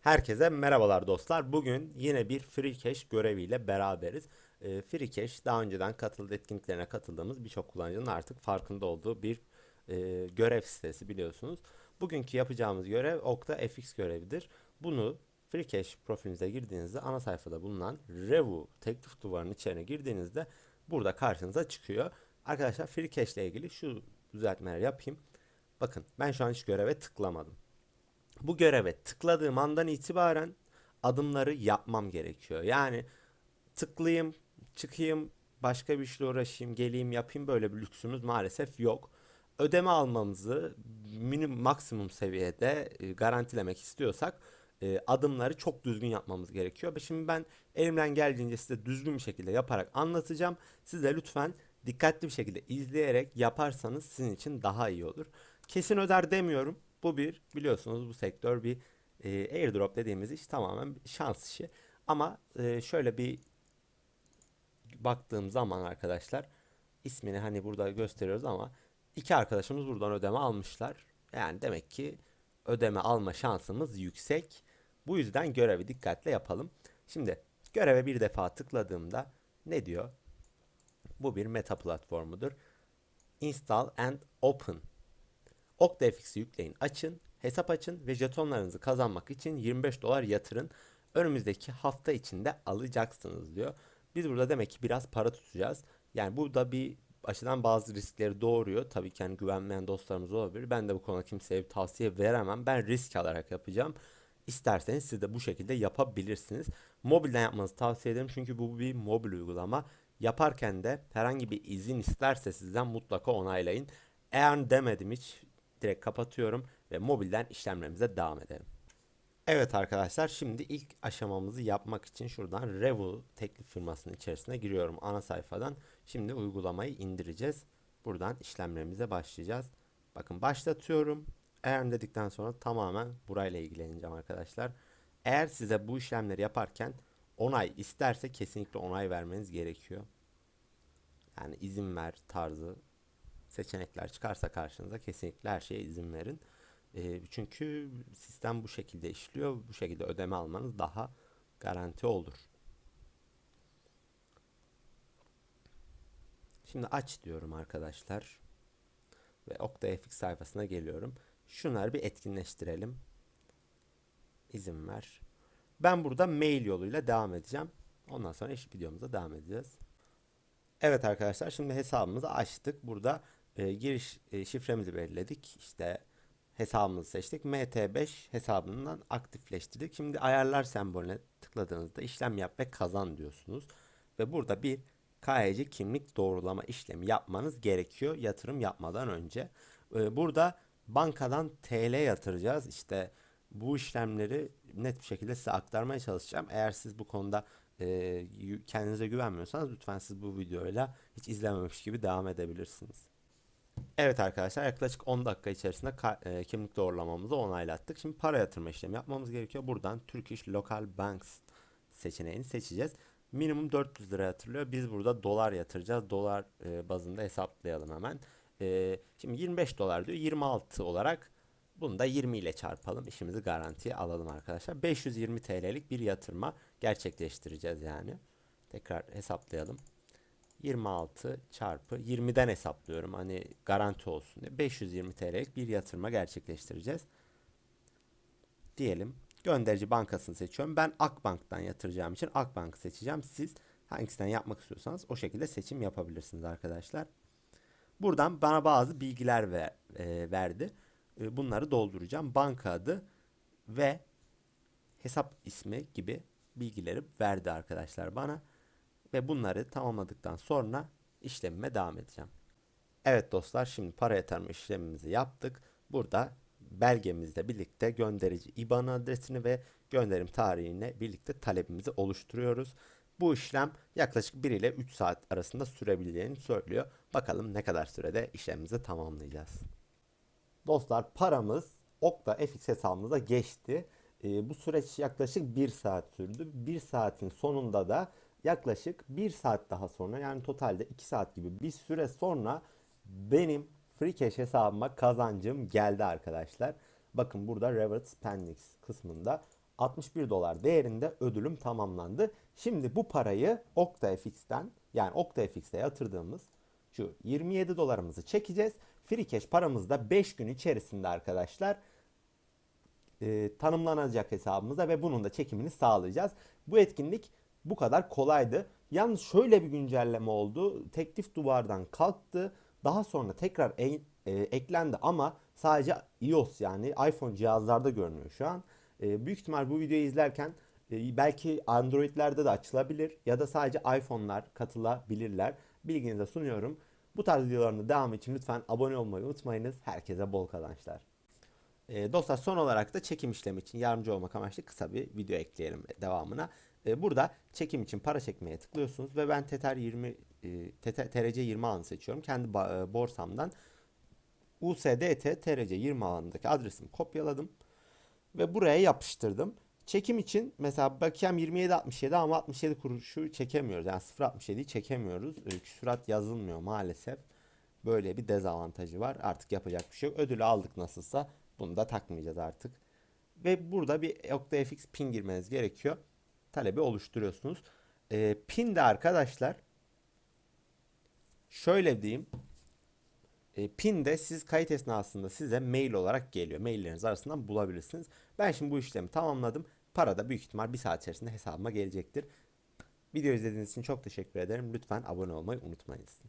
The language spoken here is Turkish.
Herkese merhabalar dostlar. Bugün yine bir Free Cash göreviyle beraberiz. Ee, Free Cash daha önceden katıldığı etkinliklerine katıldığımız birçok kullanıcının artık farkında olduğu bir e, görev sitesi biliyorsunuz. Bugünkü yapacağımız görev Okta FX görevidir. Bunu Free Cash profilinize girdiğinizde ana sayfada bulunan Revu teklif duvarının içine girdiğinizde burada karşınıza çıkıyor. Arkadaşlar Free Cash ile ilgili şu düzeltmeleri yapayım. Bakın ben şu an hiç göreve tıklamadım. Bu göreve tıkladığım andan itibaren adımları yapmam gerekiyor. Yani tıklayayım, çıkayım, başka bir işle uğraşayım, geleyim, yapayım böyle bir lüksümüz maalesef yok. Ödeme almamızı minimum maksimum seviyede e, garantilemek istiyorsak e, adımları çok düzgün yapmamız gerekiyor. Şimdi ben elimden geldiğince size düzgün bir şekilde yaparak anlatacağım. Siz de lütfen dikkatli bir şekilde izleyerek yaparsanız sizin için daha iyi olur. Kesin öder demiyorum. Bu bir biliyorsunuz bu sektör bir e, airdrop dediğimiz iş tamamen şans işi. Ama e, şöyle bir baktığım zaman arkadaşlar ismini hani burada gösteriyoruz ama iki arkadaşımız buradan ödeme almışlar. Yani demek ki ödeme alma şansımız yüksek. Bu yüzden görevi dikkatle yapalım. Şimdi göreve bir defa tıkladığımda ne diyor? Bu bir meta platformudur. Install and open. OktaFX'i yükleyin, açın, hesap açın ve jetonlarınızı kazanmak için 25 dolar yatırın. Önümüzdeki hafta içinde alacaksınız diyor. Biz burada demek ki biraz para tutacağız. Yani bu da bir açıdan bazı riskleri doğuruyor. Tabii ki yani güvenmeyen dostlarımız olabilir. Ben de bu konuda kimseye bir tavsiye veremem. Ben risk alarak yapacağım. İsterseniz siz de bu şekilde yapabilirsiniz. Mobilden yapmanızı tavsiye ederim çünkü bu bir mobil uygulama. Yaparken de herhangi bir izin isterse sizden mutlaka onaylayın. Eğer demedim hiç direkt kapatıyorum ve mobilden işlemlerimize devam edelim. Evet arkadaşlar şimdi ilk aşamamızı yapmak için şuradan Revo teklif firmasının içerisine giriyorum ana sayfadan. Şimdi uygulamayı indireceğiz. Buradan işlemlerimize başlayacağız. Bakın başlatıyorum. Eğer dedikten sonra tamamen burayla ilgileneceğim arkadaşlar. Eğer size bu işlemleri yaparken onay isterse kesinlikle onay vermeniz gerekiyor. Yani izin ver tarzı seçenekler çıkarsa karşınıza kesinlikle her şeye izin verin. E, çünkü sistem bu şekilde işliyor. Bu şekilde ödeme almanız daha garanti olur. Şimdi aç diyorum arkadaşlar. Ve OktaFX sayfasına geliyorum. Şunları bir etkinleştirelim. İzin ver. Ben burada mail yoluyla devam edeceğim. Ondan sonra iş videomuza devam edeceğiz. Evet arkadaşlar şimdi hesabımızı açtık. Burada e, giriş e, şifremizi belirledik. İşte hesabımızı seçtik. MT5 hesabından aktifleştirdik. Şimdi ayarlar sembolüne tıkladığınızda işlem yap ve kazan diyorsunuz. Ve burada bir KYC kimlik doğrulama işlemi yapmanız gerekiyor yatırım yapmadan önce. E, burada bankadan TL yatıracağız. İşte bu işlemleri net bir şekilde size aktarmaya çalışacağım. Eğer siz bu konuda e, kendinize güvenmiyorsanız lütfen siz bu videoyla hiç izlememiş gibi devam edebilirsiniz. Evet arkadaşlar yaklaşık 10 dakika içerisinde e, kimlik doğrulamamızı onaylattık. Şimdi para yatırma işlemi yapmamız gerekiyor. Buradan Turkish Local Banks seçeneğini seçeceğiz. Minimum 400 lira yatırılıyor. Biz burada dolar yatıracağız. Dolar e, bazında hesaplayalım hemen. E, şimdi 25 dolar diyor. 26 olarak bunu da 20 ile çarpalım. İşimizi garantiye alalım arkadaşlar. 520 TL'lik bir yatırma gerçekleştireceğiz yani. Tekrar hesaplayalım. 26 çarpı 20'den hesaplıyorum. Hani garanti olsun diye. 520 TL'lik bir yatırma gerçekleştireceğiz. Diyelim. Gönderici bankasını seçiyorum. Ben Akbank'tan yatıracağım için Akbank'ı seçeceğim. Siz hangisinden yapmak istiyorsanız o şekilde seçim yapabilirsiniz arkadaşlar. Buradan bana bazı bilgiler ver, e, verdi. E, bunları dolduracağım. Banka adı ve hesap ismi gibi bilgileri verdi arkadaşlar bana. Ve bunları tamamladıktan sonra işlemime devam edeceğim. Evet dostlar şimdi para yatırma işlemimizi yaptık. Burada belgemizle birlikte gönderici IBAN adresini ve gönderim tarihine birlikte talebimizi oluşturuyoruz. Bu işlem yaklaşık 1 ile 3 saat arasında sürebileceğini söylüyor. Bakalım ne kadar sürede işlemimizi tamamlayacağız. Dostlar paramız Okta FX hesabımıza geçti. E, bu süreç yaklaşık 1 saat sürdü. 1 saatin sonunda da yaklaşık 1 saat daha sonra yani totalde 2 saat gibi bir süre sonra benim free cash hesabıma kazancım geldi arkadaşlar. Bakın burada reward spendings kısmında 61 dolar değerinde ödülüm tamamlandı. Şimdi bu parayı OktaFX'ten yani OktaFX'e yatırdığımız şu 27 dolarımızı çekeceğiz. Free paramız da 5 gün içerisinde arkadaşlar e, tanımlanacak hesabımıza ve bunun da çekimini sağlayacağız. Bu etkinlik bu kadar kolaydı. Yalnız şöyle bir güncelleme oldu. Teklif duvardan kalktı. Daha sonra tekrar e- e, eklendi ama sadece iOS yani iPhone cihazlarda görünüyor şu an. E, büyük ihtimal bu videoyu izlerken e, belki Android'lerde de açılabilir ya da sadece iPhone'lar katılabilirler. Bilginize sunuyorum. Bu tarz videoların devam için lütfen abone olmayı unutmayınız. Herkese bol kazançlar. E, dostlar son olarak da çekim işlemi için yardımcı olmak amaçlı kısa bir video ekleyelim devamına. E, burada çekim için para çekmeye tıklıyorsunuz ve ben Tether 20 e, TT TRC 20 alanı seçiyorum. Kendi e, borsamdan USDT TRC 20 alanındaki adresimi kopyaladım ve buraya yapıştırdım. Çekim için mesela bakiyem 27.67 ama 67 kuruşu çekemiyoruz. Yani 0.67'yi çekemiyoruz. E, Küsurat yazılmıyor maalesef. Böyle bir dezavantajı var. Artık yapacak bir şey yok. Ödülü aldık nasılsa. Bunu da takmayacağız artık. Ve burada bir OktaFX pin girmeniz gerekiyor. Talebi oluşturuyorsunuz. E, pin de arkadaşlar şöyle diyeyim. E, pin de siz kayıt esnasında size mail olarak geliyor. Mailleriniz arasından bulabilirsiniz. Ben şimdi bu işlemi tamamladım. Para da büyük ihtimal bir saat içerisinde hesabıma gelecektir. Video izlediğiniz için çok teşekkür ederim. Lütfen abone olmayı unutmayınız.